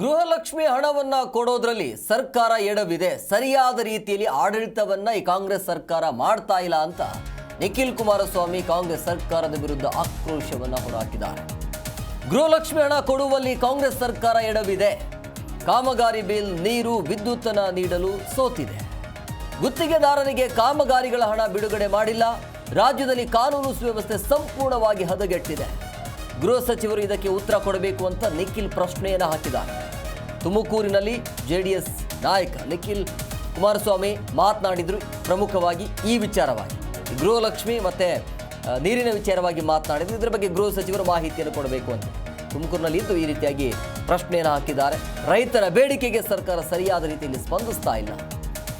ಗೃಹಲಕ್ಷ್ಮಿ ಹಣವನ್ನ ಕೊಡೋದ್ರಲ್ಲಿ ಸರ್ಕಾರ ಎಡವಿದೆ, ಸರಿಯಾದ ರೀತಿಯಲ್ಲಿ ಆಡಳಿತವನ್ನ ಈ ಕಾಂಗ್ರೆಸ್ ಸರ್ಕಾರ ಮಾಡ್ತಾ ಇಲ್ಲ ಅಂತ ನಿಖಿಲ್ ಕುಮಾರಸ್ವಾಮಿ ಕಾಂಗ್ರೆಸ್ ಸರ್ಕಾರದ ವಿರುದ್ಧ ಆಕ್ರೋಶವನ್ನ ಹೊರಹಾಕಿದ್ದಾರೆ. ಗೃಹಲಕ್ಷ್ಮಿ ಹಣ ಕೊಡುವಲ್ಲಿ ಕಾಂಗ್ರೆಸ್ ಸರ್ಕಾರ ಎಡವಿದೆ, ಕಾಮಗಾರಿ ಬಿಲ್, ನೀರು, ವಿದ್ಯುತ್ತನ್ನು ನೀಡಲು ಸೋತಿದೆ. ಗುತ್ತಿಗೆದಾರರಿಗೆ ಕಾಮಗಾರಿಗಳ ಹಣ ಬಿಡುಗಡೆ ಮಾಡಿಲ್ಲ, ರಾಜ್ಯದಲ್ಲಿ ಕಾನೂನು ಸುವ್ಯವಸ್ಥೆ ಸಂಪೂರ್ಣವಾಗಿ ಹದಗೆಟ್ಟಿದೆ. ಗೃಹ ಸಚಿವರು ಇದಕ್ಕೆ ಉತ್ತರ ಕೊಡಬೇಕು ಅಂತ ನಿಖಿಲ್ ಪ್ರಶ್ನೆಯನ್ನು ಹಾಕಿದ್ದಾರೆ. ತುಮಕೂರಿನಲ್ಲಿ ಜೆಡಿಎಸ್ ನಾಯಕ ನಿಖಿಲ್ ಕುಮಾರಸ್ವಾಮಿ ಮಾತನಾಡಿದರು. ಪ್ರಮುಖವಾಗಿ ಈ ವಿಚಾರವಾಗಿ. ಗೃಹಲಕ್ಷ್ಮಿ ಮತ್ತು ನೀರಿನ ವಿಚಾರವಾಗಿ ಮಾತನಾಡಿದ್ರು. ಇದರ ಬಗ್ಗೆ ಗೃಹ ಸಚಿವರು ಮಾಹಿತಿಯನ್ನು ಕೊಡಬೇಕು ಅಂತ. ತುಮಕೂರಿನಲ್ಲಿ ಇದ್ದು ಈ ರೀತಿಯಾಗಿ ಪ್ರಶ್ನೆಯನ್ನು ಹಾಕಿದ್ದಾರೆ. ರೈತರ ಬೇಡಿಕೆಗೆ ಸರ್ಕಾರ ಸರಿಯಾದ ರೀತಿಯಲ್ಲಿ ಸ್ಪಂದಿಸ್ತಾ ಇಲ್ಲ.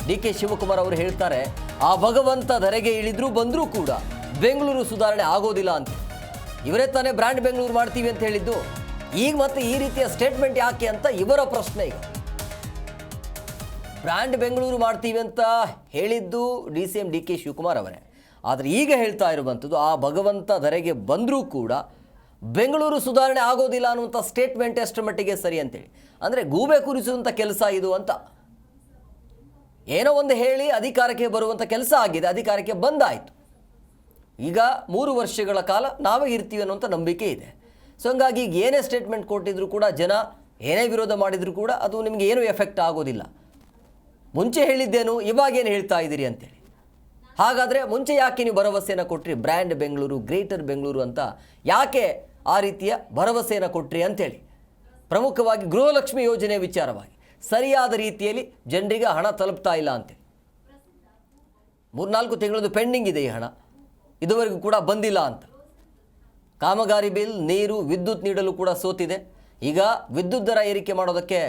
ಡಿ ಕೆ ಶಿವಕುಮಾರ್ ಅವರು ಹೇಳ್ತಾರೆ, ಆ ಭಗವಂತ ಧರೆಗೆ ಇಳಿದ್ರೂ ಬಂದರೂ ಕೂಡ ಬೆಂಗಳೂರು ಸುಧಾರಣೆ ಆಗೋದಿಲ್ಲ ಅಂತ. ಇವರೇ ತಾನೇ ಬ್ರ್ಯಾಂಡ್ ಬೆಂಗಳೂರು ಮಾಡ್ತೀವಿ ಅಂತ ಹೇಳಿದ್ದು. ಈಗ ಮತ್ತೆ ಈ ರೀತಿಯ ಸ್ಟೇಟ್ಮೆಂಟ್ ಯಾಕೆ ಅಂತ ಇವರ ಪ್ರಶ್ನೆ ಈಗ ಬ್ರ್ಯಾಂಡ್ ಬೆಂಗಳೂರು ಮಾಡ್ತೀವಿ ಅಂತ ಹೇಳಿದ್ದು D C M D K Shivakumar ಅವರೇ. ಆದರೆ ಈಗ ಹೇಳ್ತಾ ಇರುವಂಥದ್ದು ಆ ಭಗವಂತ ಧರೆಗೆ ಬಂದರೂ ಕೂಡ ಬೆಂಗಳೂರು ಸುಧಾರಣೆ ಆಗೋದಿಲ್ಲ ಅನ್ನುವಂಥ ಸ್ಟೇಟ್ಮೆಂಟ್ ಎಷ್ಟರ ಮಟ್ಟಿಗೆ ಸರಿ ಅಂತೇಳಿ. ಅಂದರೆ ಗೂಬೆ ಕುರಿಸುವಂಥ ಕೆಲಸ ಇದು ಅಂತ. ಏನೋ ಒಂದು ಹೇಳಿ ಅಧಿಕಾರಕ್ಕೆ ಬರುವಂಥ ಕೆಲಸ ಆಗಿದೆ, ಅಧಿಕಾರಕ್ಕೆ ಬಂದಾಯಿತು. ಈಗ ಮೂರು ವರ್ಷಗಳ ಕಾಲ ನಾವೇ ಇರ್ತೀವಿ ಅನ್ನುವಂಥ ನಂಬಿಕೆ ಇದೆ. ಸೊ ಹಂಗಾಗಿ ಈಗ ಏನೇ ಸ್ಟೇಟ್ಮೆಂಟ್ ಕೊಟ್ಟಿದ್ರು ಕೂಡ ಜನ ಏನೇ ವಿರೋಧ ಮಾಡಿದರೂ ಕೂಡ ಅದು ನಿಮಗೆ ಏನು ಎಫೆಕ್ಟ್ ಆಗೋದಿಲ್ಲ. ಮುಂಚೆ ಹೇಳಿದ್ದೇನು ಇವಾಗೇನು ಹೇಳ್ತಾ ಇದ್ದೀರಿ ಅಂತೇಳಿ. ಹಾಗಾದರೆ ಮುಂಚೆ ಯಾಕೆ ನೀವು ಭರವಸೆಯನ್ನು ಕೊಟ್ಟ್ರಿ ಬ್ರ್ಯಾಂಡ್ ಬೆಂಗಳೂರು ಗ್ರೇಟರ್ ಬೆಂಗಳೂರು ಅಂತ ಯಾಕೆ ಆ ರೀತಿಯ ಭರವಸೆಯನ್ನು ಕೊಟ್ರಿ ಅಂತೇಳಿ. ಪ್ರಮುಖವಾಗಿ ಗೃಹಲಕ್ಷ್ಮಿ ಯೋಜನೆ ವಿಚಾರವಾಗಿ. ಸರಿಯಾದ ರೀತಿಯಲ್ಲಿ ಜನರಿಗೆ ಹಣ ತಲುಪ್ತಾ ಇಲ್ಲ ಅಂತೇಳಿ. ಮೂರ್ನಾಲ್ಕು ತಿಂಗಳದ್ದು ಪೆಂಡಿಂಗ್ ಇದೆ ಈ ಹಣ. ಇದುವರೆಗೂ ಕೂಡ ಬಂದಿಲ್ಲ ಅಂತ. ಕಾಮಗಾರಿ ಬಿಲ್ ನೀರು ವಿದ್ಯುತ್ ನೀಡಲು ಕೂಡ ಸೋತಿದೆ. ಈಗ ವಿದ್ಯುತ್ ದರ ಏರಿಕೆ ಮಾಡೋದಕ್ಕೆ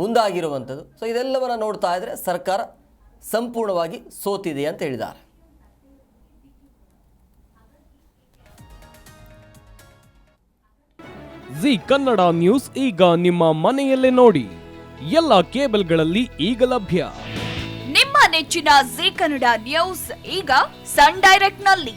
ಮುಂದಾಗಿರುವಂಥದ್ದು. ಸೊ ಇದೆಲ್ಲವನ್ನು ನೋಡ್ತಾ ಇದ್ದರೆ ಸರ್ಕಾರ ಸಂಪೂರ್ಣವಾಗಿ ಸೋತಿದೆ ಅಂತ ಹೇಳಿದ್ದಾರೆ. ಜಿ ಕನ್ನಡ ನ್ಯೂಸ್ ಈಗ ನಿಮ್ಮ ಮನೆಯಲ್ಲೇ ನೋಡಿ. ಎಲ್ಲ ಕೇಬಲ್ಗಳಲ್ಲಿ ಈಗ ಲಭ್ಯ. ನಿಮ್ಮ ನೆಚ್ಚಿನ ಜಿ ಕನ್ನಡ ನ್ಯೂಸ್ ಈಗ ಸನ್ ಡೈರೆಕ್ಟ್ನಲ್ಲಿ